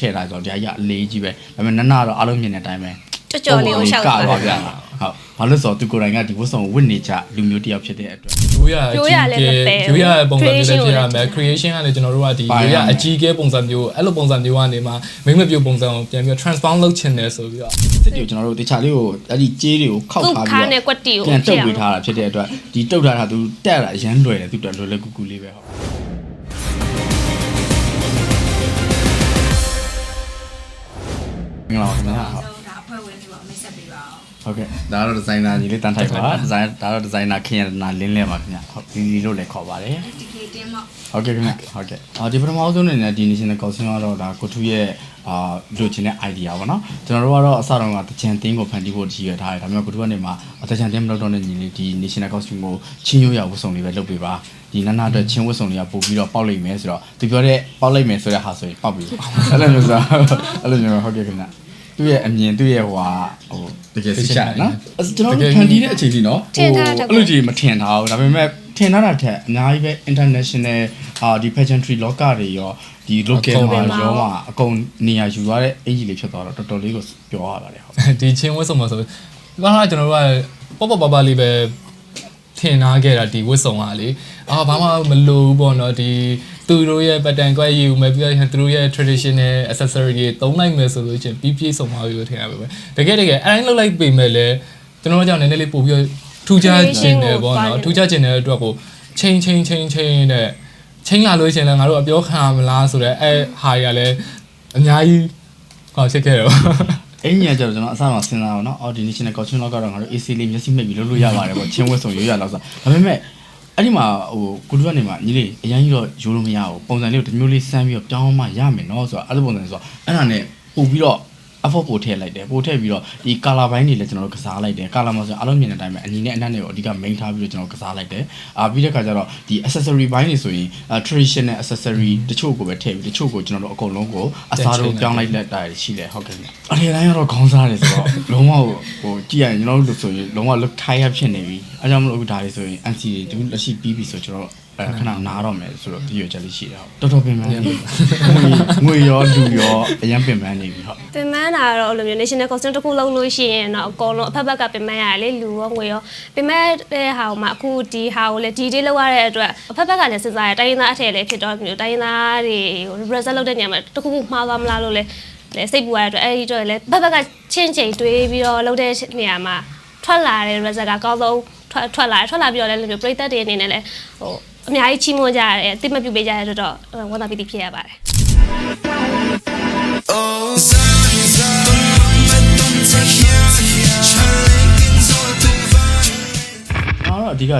ထည့်ထားဆိုတော့ဒီအကြီးအလေးကြီးပဲဒါပေမဲ့နနတော့အားလုံးမြင်တဲ့အတိုင်းပဲကြော်ကြော်လေးကိုရှောက်ကသွားသွားပြတာဟုတ်ဘာလို့ဆိုတော့သူကိုယ်တိုင်ကဒီဝတ်ဆောင်ကိုဝတ်နေကြလူမျိုးတစ်ယောက်ဖြစ်တဲ့အတွက်ရိုးရရိုးရလည်းမပယ်ဘူးရိုးရပုံစံမျိုးလည်းဖြစ်ရမယ် creation creation ကိုကလည်းကျွန်တော်တို့ကဒီပိုင်းရိုးရရမယ်အကြီးအကဲပုံစံမျိုးအဲ့လိုပုံစံမျိုးကနေမှမိမ့်မပြိုပုံစံကိုပြန်ပြီးတော့ transform လုပ်ချင်တယ်ဆိုပြီးတော့စစ်တီကိုကျွန်တော်တို့တခြားလေးကိုအဲ့ဒီကြေးတွေကိုခောက်သူ့ထားခါပြီးနဲ့တော့ကွက်တီကိုပြန်တုပ်ဖြစ်ပေးအောင်ထားတာဖြစ်တဲ့အတွက်ဒီတုပ်ထားတာသူတက်ရတာအရန်လွယ်တယ်သူတက်လွယ်လွယ်ကူကူလေးပဲဟုတ် င်္ဂလာပါခင်ဗျာဟုတ်ဒါအဖွဲ့ဝင်တွေပါမိတ်ဆက်ပေးပါအောင် ဟုတ်ကဲ့ဒါကတော့ဒီဇိုင်နာကြီးလေးတန်းထိုက်ပါဒီဇိုင်ဒါတော့ဒီဇိုင်နာခင်ရနာလင်းလဲပါခင်ဗျာဟုတ်ဒီဒီလို့လည်းခေါ်ပါတယ် DK တင်းမောက်ဟုတ်ကဲ့ခင်ဗျဟုတ်ကဲ့အာဒီပထမဆုံးအနေနဲ့ဒီ national council ကတော့ဒါကိုထူးရဲ့အာလိုချင်တဲ့ idea ပေါ့နော်ကျွန်တော်တို့ကတော့အစတုန်းကတချန်တင်းကိုဖန်တီးဖို့ကြီးရထားတယ်ဒါပေမဲ့ကိုထူးကနေမှာတချန်တင်းမလုပ်တော့တဲ့ညီလေးဒီ national council ကိုချင်းရိုးရဝတ်စုံလေးပဲလုပ်ပေးပါဒီနနာအတွက်ချင်းဝတ်စုံလေးကပို့ပြီးတော့ပေါက်လိုက်မယ်ဆိုတော့သူပြောတဲ့ပေါက်လိုက်မယ်ဆိုတဲ့ဟာဆိုရင်ပေါက်ပြီအဲ့လိုမျိုးဆိုတော့အဲ့လိုမျိုးဟုတ်ကဲ့ခင်ဗျ သူ့ရဲ့အမြင်သူ့ရဲ့ဟိုဟာဟိုတကယ်စိတ်ချနော်ကျွန်တော်တို့ဖန်တီးတဲ့အချိန်ကြီးနော်ထင်ထားတာအဲ့လိုကြီးမထင်ထားဘူးဒါပေမဲ့ထင်ထားတာထက်အများကြီးပဲ international အာဒီ pageantry လောကတွေရောဒီ local အကုန်မှာရောမှာအကုန်နေရာယူသွားတဲ့အင်ကြီးလေးဖြစ်သွားတော့တော်တော်လေးကိုပြောရပါတယ်ဟုတ်ဒီချင်းဝတ်စုံမှာဆိုဘာသာကျွန်တော်တို့ကပေါ့ပေါ့ပါပါလေးပဲ ထင်ထားခဲ့တာဒီဝတ်စုံကလေအာဘာမှမလိုဘူးပေါ့နော်ဒီသူတို့ရဲ့ pattern ကွက်ယူမယ်ပြီးတော့သူတို့ရဲ့ traditional accessory တွေသုံးလိုက်မယ်ဆိုလို့ချင်းပြီးပြည့်စုံသွားပြီလို့ထင်ရပါပဲတကယ်တကယ်အဲ့တိုင်းလုပ်လိုက်ပေမဲ့လည်းကျွန်တော်တို့ကြောင့်နည်းနည်းလေးပို့ပြီးတော့ထူးခြားခြင်းတယ်ပေါ့နော်ထူးခြားခြင်းတဲ့အတွက်ကိုချင်းချင်းချင်းချင်းတဲ့ချင်းလာလို့ရှိရင်လည်းငါတို့အပြောခံရမလားဆိုတော့အဲဟာတွေကလည်းအများကြီးဟောဖြစ်ခဲ့တော့အင် ကြီးကကျတော့ကျွန်တော်အစမှစဉ်းစားအောင်နော်အော်ဒီ national culture လောကတော့ငါတို့ AC လေးမျက်စိမိတ်ပြီးလုပ်လို့ရပါတယ်ပေါ့ချင်းဝတ်စုံရွရလောက်ဆိုဒါပေမဲ့အဲ့ဒီမှာဟိုကုလူကနေမှာညီလေးအရင်ကြီးတော့ယူလို့မရဘူးပုံစံလေးကိုတစ်မျိုးလေးစမ်းပြီးတော့ပြောင်းမှရမယ်နော်ဆိုတော့အဲ့လိုပုံစံဆိုတော့အဲ့ဒါနဲ့ပို့ပြီးတော့ effort ပို့ထည့်လိုက်တယ်ပို့ထည့်ပြီးတော့ဒီ color ဘိုင်းတွေလည်းကျွန်တော်တို့ကစားလိုက်တယ် color မှာဆိုရင်အားလုံးမြင်တဲ့အတိုင်းပဲအညီနဲ့အနက်နဲ့ကိုအဓိက main ထားပြီးတော့ကျွန်တော်ကစားလိုက်တယ်အာပြီးတဲ့ခါကျတော့ဒီ accessory ဘိုင်းတွေဆိုရင် traditional accessory တချို့ကိုပဲထည့်ပြီးတချို့ကိုကျွန်တော်တို့အကုန်လုံးကိုအစားတို့ပြောင်းလိုက်လက်တာရှိတယ်ဟုတ်ကဲ့အထည်တိုင်းကတော့ခေါင်းစားတယ်ဆိုတော့လုံးဝဟိုကြည့်ရရင်ကျွန်တော်တို့လို့ဆိုရင်လုံးဝ look tired ဖြစ်နေပြီအဲကြောင့်မလို့အခုဒါတွေဆိုရင် NC တွေဒီလက်ရှိပြီးပြီဆိုကျွန်တော်အဲခဏနားတော့မယ်ဆိုတော့ဒီရွယ်ချက်လေးရှိတယ်ဟုတ်တော်တော်ပင်ပန်းနေငွေရောလူရောအရင်ပင်ပန်းနေပြီဟုတ်ပင်ပန်းတာတော့အဲ့လိုမျိုး national costume တစ်ခုလုံးလို့ရှိရင်တော့အကုန်လုံးအဖက်ဖက်ကပင်ပန်းရတယ်လေလူရောငွေရောပင်ပန်းတဲ့ဟာကိုမှအခုဒီဟာကိုလည်းဒီဒီလောက်ရတဲ့အတွက်အဖက်ဖက်ကလည်းစဉ်းစားရတိုင်းရင်းသားအထည်လည်းဖြစ်တော့မျိုးတိုင်းရင်းသားတွေကို represent လုပ်တဲ့နေရာမှာတစ်ခုခုမှားသွားမလားလို့လည်းလဲစိတ်ပူရတဲ့အတွက်အဲ့ဒီတော့လည်းဖက်ဖက်ကချင်းချင်းတွေးပြီးတော့လုပ်တဲ့နေရာမှာထွက်လာတဲ့ result ကကောင်းဆုံးထွက်ထွက်လာတယ်ထွက်လာပြီးတော့လည်းမျိုးပရိသတ်တွေအနေနဲ့လည်းဟိုအများကြီးချီးမွမ်းကြရတယ်အသိမပြုပေးကြတဲ့အတွက်တော့ဝမ်းသာပီတိဖြစ်ရပါတယ်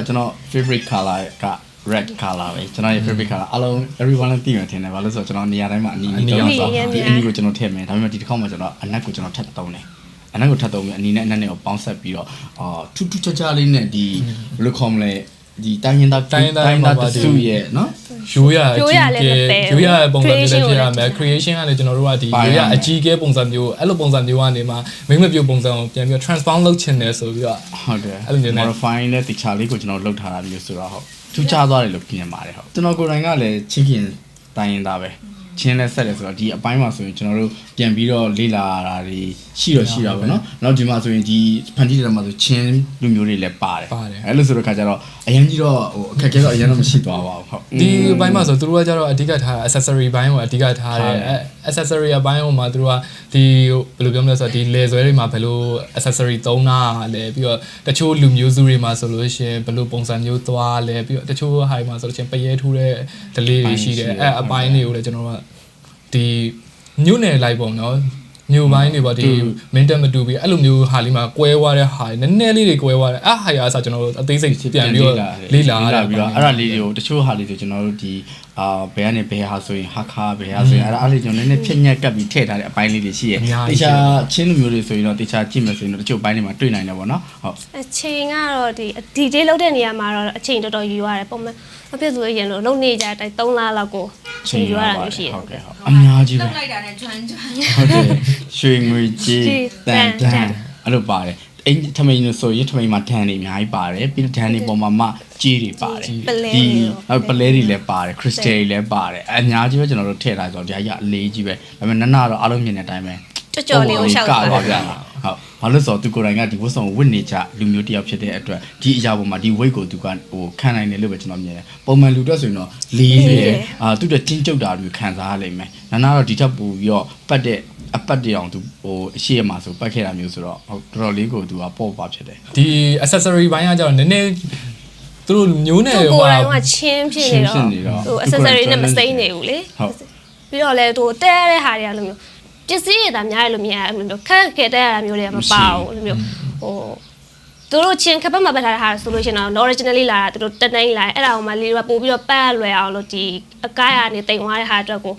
ကျွန်တော်တော့အဓိကကျွန်တော် favorite color က red color ပဲကျွန်တော်ရဲ့ favorite color အလုံး everyone လည်းသိမှထင်တယ်ဘာလို့ဆိုတော့ကျွန်တော်နေရာတိုင်းမှာအနီးနီးတော့ဆိုဒီအနီးကိုကျွန်တော်ထည့်မယ်ဒါပေမဲ့ဒီတစ်ခေါက်မှာကျွန်တော်အနက်ကိုကျွန်တော်ထပ်သုံးတယ်အနက်ကိုထပ်သုံးပြီးအနီးနဲ့အနက်နဲ့ကိုပေါင်းဆက်ပြီးတော့အာထူးထူးခြားခြားလေးနဲ့ဒီဘယ်လိုခေါ်မလဲ ဒီတိုင်းရင်းသားတိုင်းရင်းသားတိုင်းရင်းသားမှာပါတစုရဲ့နော်ရိုးရရိုးရလည်းမပယ်ဘူးရိုးရပုံစံမျိုးလည်းဖြစ်ရမယ် creation creation ကကိုလည်းလည်းကျွန်တော်တို့ကဒီပိုင်းရိုးရရမယ်အကြီးအကဲပုံစံမျိုးအဲ့လိုပုံစံမျိုးကနေမှမိမ့်မပြိုပုံစံကိုပြန်ပြီးတော့ transform လုပ်ချင်တယ်ဆိုပြီးတော့ဟုတ်တယ်အဲ့လိုမျိုးနဲ့ modify နဲ့တခြားလေးကိုကျွန်တော်လုပ်ထားတာမျိုးဆိုတော့ဟုတ်ထူးခြားသွားတယ်လို့ပြင်ပါတယ်ဟုတ်ကျွန်တော်ကိုယ်တိုင်ကလည်းချင်းခင်တိုင်းရင်းသားပဲ ချင်းလဲဆက်တယ်ဆိုတော့ဒီအပိုင်းမှာဆိုရင်ကျွန်တော်တို့ပြန်ပြီးတော့လေ့လာတာတွေရှိတော့ရှိတာပေါ့နော်နောက်ဒီမှာဆိုရင်ဒီဖန်တီးတဲ့မှာဆိုချင်းလူမျိုးတွေလည်းပါတယ်ပါတယ်အဲ့လိုဆိုတော့ခါကျတော့အရင်ကြီးတော့ဟိုအခက်အခဲတော့အရင်တော့မရှိသွားပါဘူးဟုတ်ဒီဘိုင်းမှာဆိုသူတို့ကကြတော့အဓိကထား accessory ဘိုင်းကိုအဓိကထားတယ်ထားတယ်အဲ accessory ဘိုင်းဟိုမှာသူတို့ကဒီဘယ်လိုပြောမလဲဆိုတော့ဒီ leather တွေမှာဘယ်လို accessory သုံးတာလဲပြီးတော့တချို့လူမျိုးစုတွေမှာဆိုလို့ရှိရင်ဘယ်လိုပုံစံမျိုးသွားလဲပြီးတော့တချို့ဟာတွေမှာဆိုလို့ရှိရင်ပရဲထူးတဲ့ delay တွေရှိတယ်အဲအပိုင်းတွေကိုလည်းကျွန်တော်တို့က ဒီညွန့်နယ်လိုက်ပုံနော် ညိုပိုင်းတွေပေါ့ဒီမင်းတက်မတူပြီးအဲ့လိုမျိုးဟာလေးမှာကွဲသွားတဲ့ဟာနည်းနည်းလေးတွေကွဲသွားတယ်အဲ့ဟာရအစားကျွန်တော်တို့အသေးစိတ်ပြန်ပြီးတော့လေ့လာရတာပြီးတော့အဲ့ဒါလေးတွေကိုတချို့ဟာလေးတွေကျွန်တော်တို့ဒီအာဘယ်ကနေဘယ်ဟာဆိုရင်ဟာခါဘယ်ဟာဆိုရင်အဲ့ဒါအဲ့လေးကျွန်တော်နည်းနည်းဖြည့်ညက်ကပ်ပြီးထည့်ထားတဲ့အပိုင်းလေးတွေရှိရဲ့အများတကြီးရှိခြားတယ်ချင်းလူမျိုးတွေဆိုရင်တော့တခြားကြည့်မယ်ဆိုရင်တော့တချို့ဘိုင်းတွေမှာတွေ့နိုင်တယ်ပေါ့နော်ဟုတ်အချိန်ကတော့ဒီဒီဒေးလောက်တဲ့နေရာမှာတော့အချိန်တော်တော်ယူရတယ်ပုံမှန်မဖြစ်ဆိုရင်လို့လုံနေကြတိုင်း3လလောက်ကိုအချိန်ယူရတာမျိုးရှိတယ်ဟုတ်ကဲ့ဟုတ်အများကြီးပဲလောက်လိုက်တာနဲ့ကျွမ်းကျွမ်းဟုတ်တယ်ရွှေငွေကြေးကြေးတန်တတန်န်အဲ့လိုပါတယ်အင်းထမိန်လို့ဆိုရင်ထမိန်မှာဓာန်တွေအများကြီးပါတယ်ပြီးတော့ဓာန်တွေပေါ်မှာမှကြေးတွေပါတယ်ပလဲဒီတွေရောဟုတ်ပလဲတွေလည်းပါတယ်ခရစ်စတယ်တွေလည်းပါတယ်အများကြီးပဲကျွန်တော်တို့ထည့်ထားဆိုတော့ဒီအရာအလေးကြီးပဲဒါပေမဲ့နနတော့အားလုံးမြင်တဲ့အတိုင်းပဲကြော်ကြော်လေးကိုရှောက်ကသွားပါဗျာဟုတ်ဘာလို့ဆိုတော့သူကိုယ်တိုင်ကဒီဝတ်ဆောင်ဝတ်နေကြလူမျိုးတစ်ယောက်ဖြစ်တဲ့အတွက်ဒီအရာပေါ်မှာဒီ weight ကိုသူကဟိုခံနိုင်တယ်လို့ပဲကျွန်တော်မြင်တယ်ပုံမှန်လူတော့ဆိုရင်တော့လေးတယ်အာသူတို့ချင်းကျုပ်တာတွေခံစားရလိမ့်မယ်နနတော့ဒီထက်ပိုပြီးတော့ပတ်တဲ့ အပတ်တရောင်သူဟိုအရှိရမှာဆိုပတ်ခဲ့တာမျိုးဆိုတော့ဟုတ်တော်တော်လေးကိုသူကပေါ့ပါဖြစ်တယ်ဒီ accessory ဘိုင်းကကျတော့နည်းနည်းသူတို့မျိုးနဲ့သူဟိုကိုယ်ဟာတိုင်ကချင်းဖြစ်နေတော့ချင်းဖြစ်နေတော့ဟို accessory နဲ့မစိမ့်နေဘူးလေဟုတ်ပြီးတော့လဲဟိုတဲရတဲ့ဟာတွေကလိုမျိုးပစ္စည်းတွေဒါများတယ်လို့မြင်ရတယ်လို့မျိုးခက်ခဲတဲရတာမျိုးတွေကမပါဘူးလို့မျိုးဟိုသူတို့ချင်းခပ်ပတ်မှာပတ်ထားတဲ့ဟာဆိုလို့ရှိရင်တော့ originally လာတာသူတို့တက်တိုင်းလာတယ်အဲ့ဒါကိုမှလေးတွေကပို့ပြီးတော့ပတ်ရလွယ်အောင်လို့ဒီအကားရနေတိမ်သွားတဲ့ဟာအတွက်ကို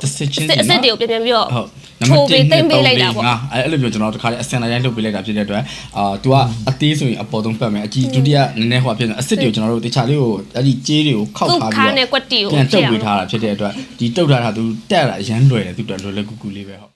တစ်စစ်ချင်းစစ်အစစ်တွေကိုပြန်ပြန်ပြီးတော့ဟုတ် ထိုးပေးသိမ့်ပေးလိုက်တာပေါ့ ငါအဲ့လိုမျိုးကျွန်တော်တခါတည်းအစင်လိုက်လုပ်ပေးလိုက်တာဖြစ်တဲ့အတွက်အာ तू ကအသေးဆိုရင်အပေါ်ဆုံးပတ်မယ်အကြီးဒုတိယနည်းနည်းဟိုဖြစ်နေအစ်စ်တွေကိုကျွန်တော်တို့တခြားလေးကိုအဲ့ဒီကြေးတွေကိုခောက် သူ့ ထား ခါ ပြီး နဲ့ တော့ ကွက်တီကို ပြန်တုတ် ထည့် ပေးထားတာဖြစ်တဲ့အတွက်ဒီတုတ်ထားတာ तू တက်လာအရန်လွယ်တယ် तू တော်လွယ်လွယ်ကူကူလေးပဲဟုတ်